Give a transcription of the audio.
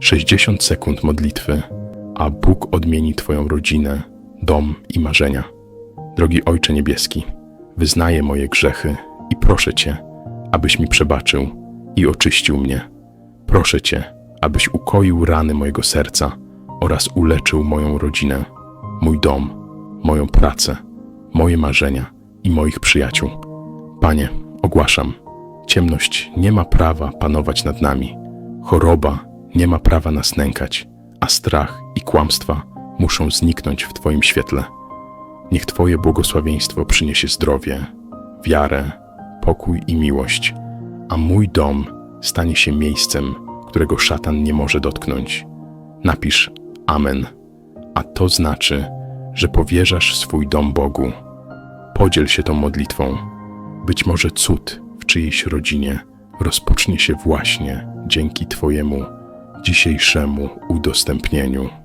60 sekund modlitwy, a Bóg odmieni Twoją rodzinę, dom i marzenia. Drogi Ojcze Niebieski, wyznaję moje grzechy i proszę Cię, abyś mi przebaczył i oczyścił mnie. Proszę Cię, abyś ukoił rany mojego serca oraz uleczył moją rodzinę, mój dom, moją pracę, moje marzenia i moich przyjaciół. Panie, ogłaszam, ciemność nie ma prawa panować nad nami, choroba nie ma prawa nas nękać, a strach i kłamstwa muszą zniknąć w Twoim świetle. Niech Twoje błogosławieństwo przyniesie zdrowie, wiarę, pokój i miłość, a mój dom stanie się miejscem, którego szatan nie może dotknąć. Napisz Amen, a to znaczy, że powierzasz swój dom Bogu. Podziel się tą modlitwą. Być może cud w czyjejś rodzinie rozpocznie się właśnie dzięki Twojemu dzisiejszemu udostępnieniu.